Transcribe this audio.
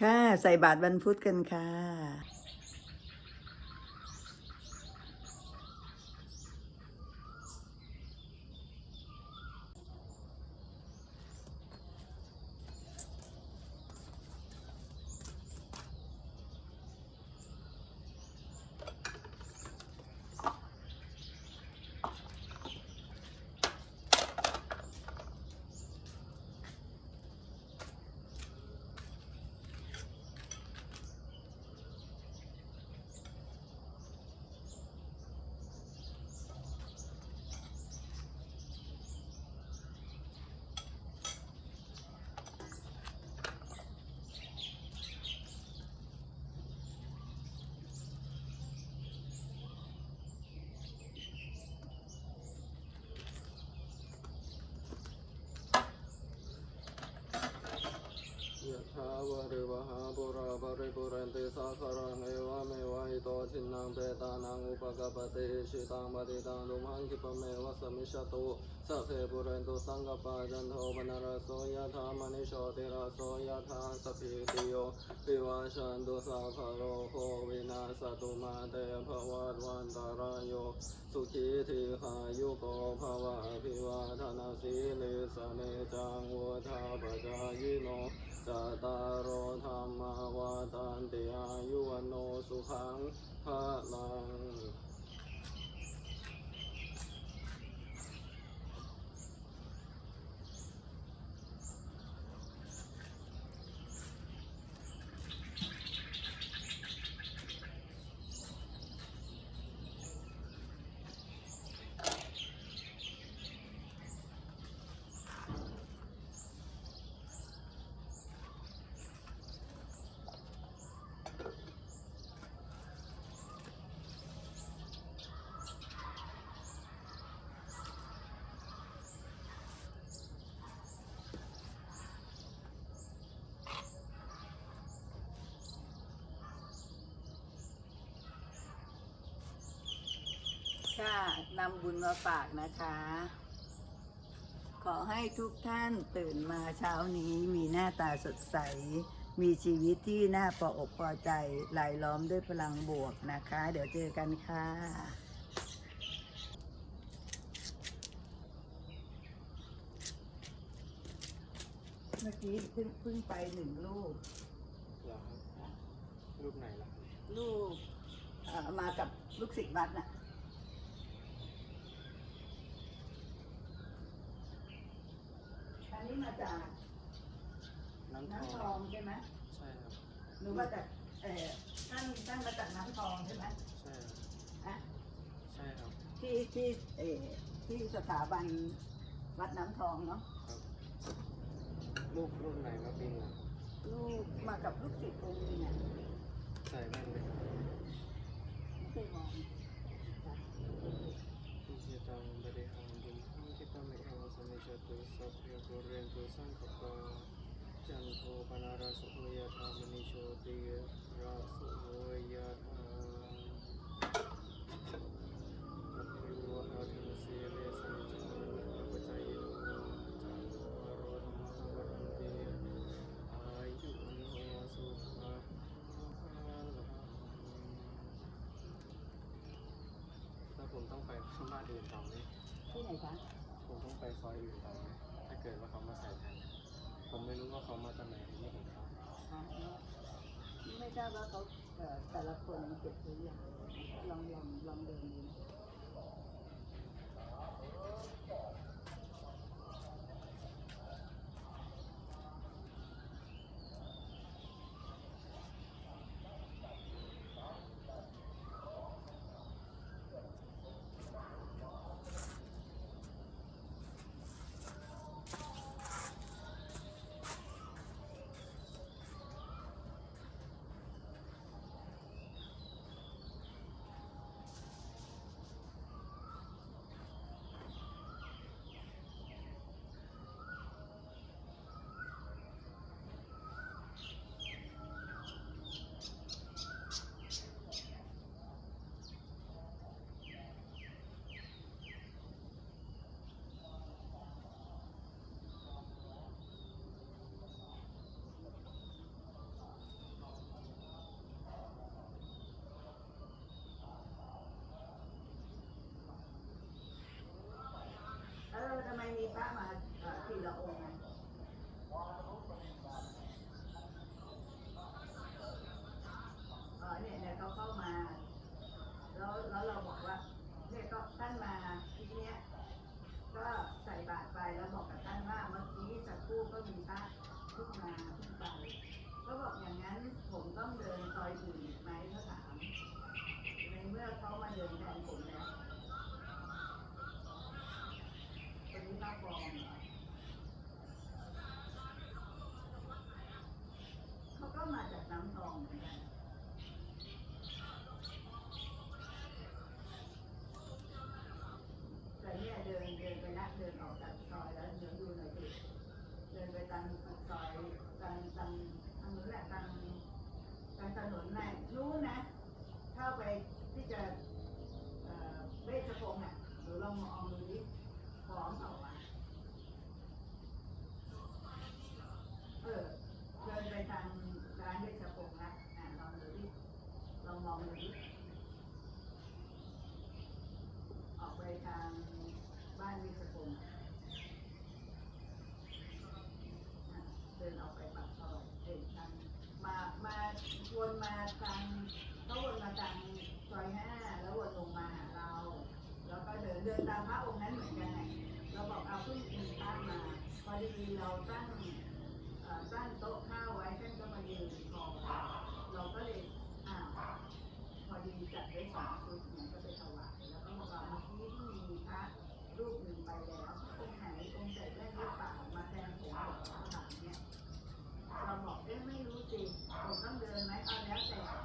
ค่ะ ใส่บาตรวันพุธกันค่ะ ริวหาปุราภริปุเรนติสาครังเอวะเมวะอิโตทินังเปตานังอุปกปปติชิตังปฏิตังลุมังคิปะเมวะสมิชตุสัพเพปุเรนตุสังกปะจันโทปนารโสยะถามณิโชติราโสยะถาสพพิติโยวิวัชชันตุสัพพะโรโควินาสตุมาเตภวัตวันตารโยสุขีทีขายุโกภวะภิวาทนาสีลิสเนจังวุธาปจายโน จตารโอธรรมาวาตันติอายุวโนสุขังภะลัง ค่ะ นำบุญมาฝากนะคะ ขอให้ทุกท่านตื่นมาเช้านี้มีหน้าตาสดใส มีชีวิตที่น่าพออกพอใจไหลายล้อมด้วยพลังบวกนะคะ เดี๋ยวเจอกันค่ะเมื่อกี้เพิ่งเพิ่งไปหนึ่งลูกเหรอครับรูปไหนล่ะ ลูกเอ่อมากับลูกศิษย์วัดน่ะ อันนี้มาจากน้ำทน้ำทอองงใช่ไหมใช่ครับหรือว่าจากเอ่อท่านท่านมาจากน้ำทองใช่ไหมใช่ครับอะใช่ครับที่ที่เอ่อที่สถาบันวัดน้ำทองเนาะครับรูปรูปไหนมาบินล่ะลูกมากับลูกศิษย์องค์หนึงอะใส่แว่นไหมไม่เคยมอง อิจิตังบริหังบุญหังคิปะเมวะสมิ จตุสัพเพปุเรนตุสังกปปะจันโทปนาราโยธามณิโชติราสุโยธาอภิวะหาทินสีเลสนิจานุภาปจายโนจันทวโรธรรมะวันติอายุวันโนสุขังแล้วผมต้องไปบ้านอื่นต่อไหมที่ไหนคะ ต้องไปซอยอื่นต่อไหมถ้าเกิดว่าเขามาใส่แทนผมไม่รู้ว่าเขามาจากไหนผมไม่เห็นเขาไม่ทราบว่าเขาแต่ละคนเก็บตัวอย่างลองลองลองเดินดูนะ ละองค์เนี่ยเขาเข้ามา แล้วแล้วเราบอกว่าเนี่ยก็ท่านมาทีนี้ก็ใส่บาตไปแล้วบอกกับท่านว่าเมื่อกี้สักคู่ก็มีพระเพิ่มาเพิ่ไปก็บอกอย่างนั้นผมต้องเดินซอยอื่นไหมเขาถามในเมื่อเขามาเดินแทนผม ดินเดินไปนะเดินออกจากซอยแล้วเดี๋ยวดูหน่อยสิเดินไปตามซอยตามตามทางนู้นแหละตามตามถนนไหนนู้นะ เข้าไปที่จะเอ่อเวชพงศ์อะหรือลองมองดูดิพร้อมเปล่าวะเออเดินไปทางร้านเวชพงศ์นะอะลองดูดิลองมองดูดิออกไปทาง บ้านมีสกุลเดินออกไปปากซอยเดินทางมามาวนมาทางเขาวนมาทางซอยห้าแล้ววนลงมาหาเรา แล้วก็เดินเดินตามพระองค์นั้นเหมือนกันเราบอกเอาพึ่งอินตั้งมาพอดีเราตั้งตั้งโต๊ะข้าวไว้ท่านก็มายืนคอเราก็เลยอ่าพอดีจัดไว้สาม เอ๊ไม่รู้สิผมต้องเดินไหมเอาแล้วแต่